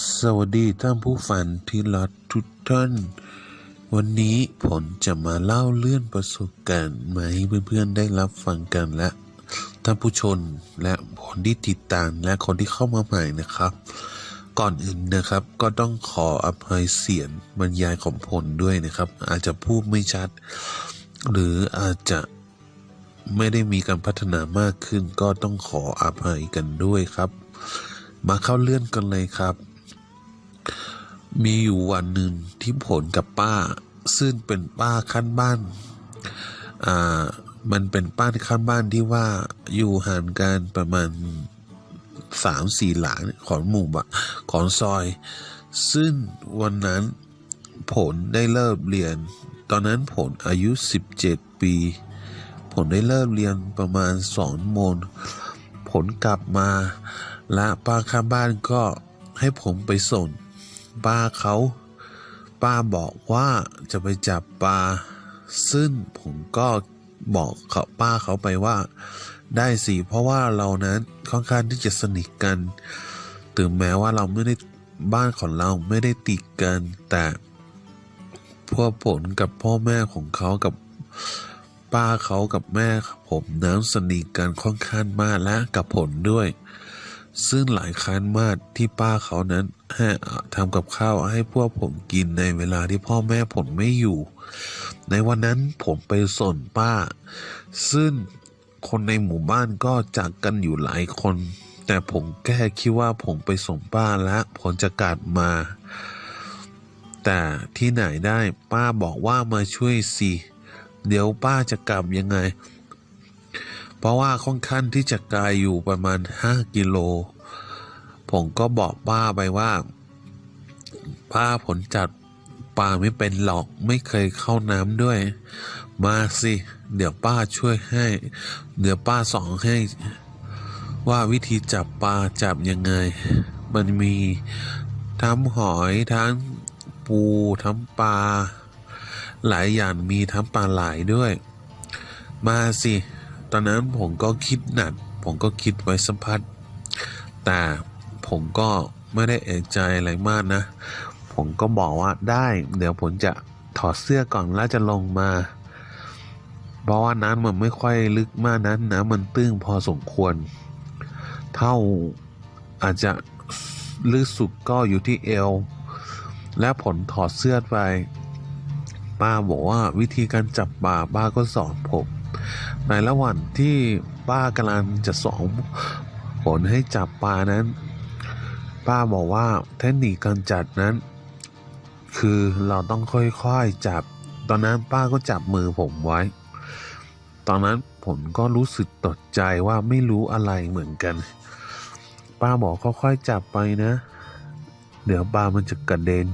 สวัสดีท่านผู้ฟังที่รักทุกท่าน วันนี้ผมจะมาเล่าเรื่องประสบการณ์มาให้เพื่อนๆได้รับฟังกันและท่านผู้ชมและคนที่ติดตามและคนที่เข้ามาใหม่นะครับ ก่อนอื่นนะครับก็ต้องขออภัยเสียงบรรยายของผลด้วยนะครับ อาจจะพูดไม่ชัด หรืออาจจะไม่ได้มีการพัฒนามากขึ้น ก็ต้องขออภัยกันด้วยครับ มาเข้าเรื่องกันเลยครับ มีอยู่วันหนึ่งที่ผลกับป้า ซึ่งเป็นป้าขั้นบ้าน อ่า มันเป็นป้าขั้นบ้านที่ว่าอยู่ห่างกันประมาณสามสี่หลังของหมู่บ้านของซอย ซึ่งวันนั้นผลได้เริ่มเรียน ตอนนั้นผลอายุ17ปี ผลได้เริ่มเรียนประมาณสองโมงผลกลับมา และป้าข้างบ้านก็ให้ผมไปส่ง ป้าเขาป้าบอกว่าจะไปจับปลาซึ่งผมก็บอกเขาป้าเขาไปว่า ได้สิเพราะว่าเรานั้นค่อนข้างที่จะสนิทกัน ถึงแม้ว่าเราไม่ได้บ้านของเราไม่ได้ติดกัน แต่พวกผลกับพ่อแม่ของเขากับป้าเขากับแม่ผมนั้นสนิทกันค่อนข้างมากและกับผลด้วย ซึ่งหลายครั้งมากที่ป้าเขานั้นให้ทำกับข้าวให้พวกผมกินในเวลาที่พ่อแม่ผมไม่อยู่ ในวันนั้นผมไปส่งป้า ซึ่งคนในหมู่บ้านก็จากกันอยู่หลายคน แต่ผมแค่คิดว่าผมไปส่งป้าและผมจะกลับมา แต่ที่ไหนได้ป้าบอกว่ามาช่วยสิ เดี๋ยวป้าจะกลับยังไง เพราะว่าค่อนข้างที่จะไกลอยู่ประมาณ 5 กิโล ผมก็บอกป้าไปว่า ป้าผลจัดปลาไม่เป็นหรอกไม่เคยเข้าน้ำด้วย มาสิ เดี๋ยวป้าช่วยให้ เดี๋ยวป้าสอนให้ ว่าวิธีจับปลาจับยังไง มันมีทั้งหอยทั้งปูทั้งปลาหลายอย่างมีทั้งปลาไหลด้วย มาสิ ตอนนั้นผมก็คิดหนัก ผมก็คิดไว้สักพักแต่ผมก็ไม่ได้เอกใจอะไรมากนะ ผมก็บอกว่าได้ เดี๋ยวผมจะถอดเสื้อก่อนแล้วจะลงมา เพราะว่าน้ำมันไม่ค่อยลึกมากนะน้ำมันตื้นพอสมควร เท่าอาจจะลึกสุดก็อยู่ที่เอว และผลถอดเสื้อไปป้าบอกว่าวิธีการจับปลาป้าก็สอนผม ในระหว่างที่ป้ากำลังจะสอนผลให้จับปลานั้น ป้าบอกว่าเทคนิคการจับนั้น คือเราต้องค่อยๆจับ ตอนนั้นป้าก็จับมือผมไว้ ตอนนั้นผมก็รู้สึกตกใจว่าไม่รู้อะไรเหมือนกัน ป้าบอกค่อยๆจับไปนะ เดี๋ยวปลามันจะกระเด็น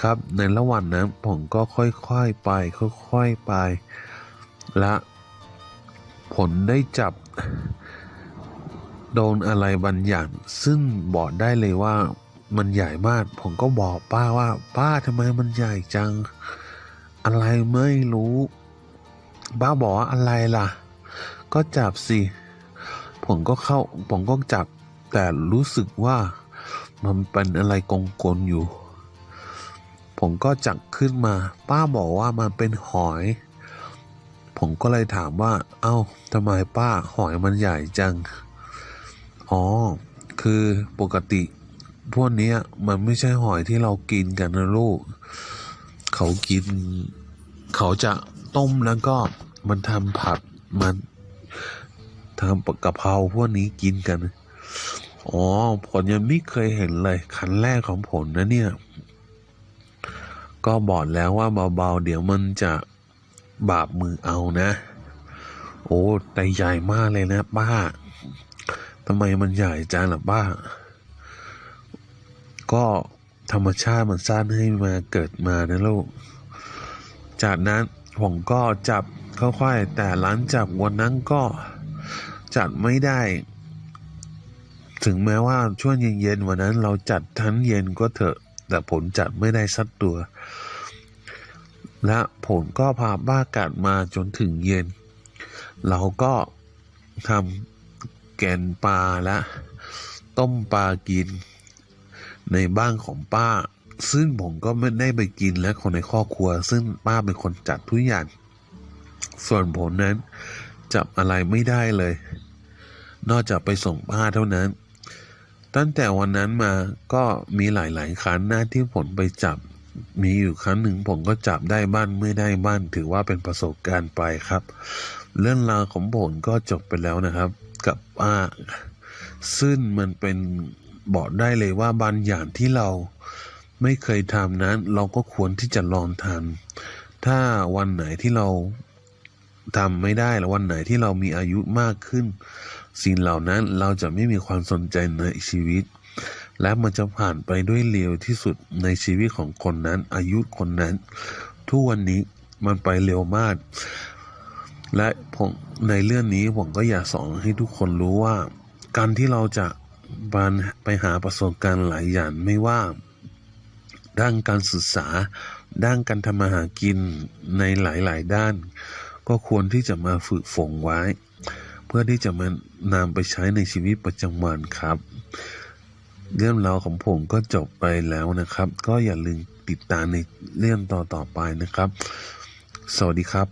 ครับในระหว่างนั้นผมก็ค่อยๆไป ค่อยๆไป และ ผลได้จับ โดนอะไรบางอย่าง ซึ่งบอกได้เลยว่ามันใหญ่มาก ผมก็บอกป้าว่า ป้าทำไมมันใหญ่จัง อะไรไม่รู้ป้าบอกว่าอะไรล่ะ ก็จับสิ ผมก็เข้า ผมก็จับ แต่รู้สึกว่ามันเป็นอะไรกงกลอยู่ ผมก็จับขึ้นมา ป้าบอกว่ามันเป็นหอย ผมก็เลยถามว่า เอ้าทำไมป้าหอยมันใหญ่จัง อ๋อ คือปกติ พวกนี้มันไม่ใช่หอยที่เรากินกันนะลูก เขากิน เขาจะต้มแล้วก็มันทำผัดมันทำกะเพราพวกนี้กินกัน อ๋อผมยังไม่เคยเห็นเลยครั้งแรกของผมนะเนี่ย ก็บอกแล้วว่าเบาๆ เดี๋ยวมันจะ บาปมือเอานะ โอ้แต่ใหญ่มากเลยนะป้าทำไมมันใหญ่จังล่ะป้า ก็ธรรมชาติมันสร้างให้มาเกิดมานะลูก จากนั้นผมก็จับค่อยๆแต่หลังจากวันนั้นก็จัดไม่ได้ ถึงแม้ว่าช่วงเย็นๆวันนั้นเราจัดทั้งเย็นก็เถอะ แต่ผมจัดไม่ได้สักตัว และผมก็พาบ้ากัดมาจนถึงเย็น เราก็ทำแกนปลาและต้มปลากิน ในบ้านของป้า ซึ่งผมก็ไม่ได้ไปกินและคนในครอบครัว ซึ่งป้าเป็นคนจัดทุกอย่างส่วนผมนั้นจับอะไรไม่ได้เลย นอกจากไปส่งป้าเท่านั้น ตั้งแต่วันนั้นมาก็มีหลายๆครั้งหน้าที่ผมไปจับ มีอยู่ครั้งหนึ่งผมก็จับได้บ้านไม่ได้บ้านถือว่าเป็นประสบการณ์ไปครับ เรื่องราวของผมก็จบไปแล้วนะครับ กับป้าซึ่งมันเป็นบอกได้เลยว่าบางอย่างที่เราไม่เคยทำนั้น เราก็ควรที่จะลองทำถ้าวันไหนที่เราทำไม่ได้หรือวันไหนที่เรามีอายุมากขึ้น สิ่งเหล่านั้นเราจะไม่มีความสนใจในชีวิต และมันจะผ่านไปด้วยเร็วที่สุดในชีวิตของคนนั้น อายุคนนั้น ทุกวันนี้มันไปเร็วมาก และผมในเรื่องนี้ผมก็อยากสอนให้ทุกคนรู้ว่า การที่เราจะบานไปหาประสบการณ์หลายอย่างไม่ว่า ด้านการศึกษา ด้านการทำมาหากินในหลายๆ ด้าน ก็ควรที่จะมาฝึกฝนไว้ เพื่อที่จะมานำไปใช้ในชีวิตประจำวันครับ เรื่องราวของผมก็จบไปแล้วนะครับ ก็อย่าลืมติดตามในเรื่องต่อต่อไปนะครับ สวัสดีครับ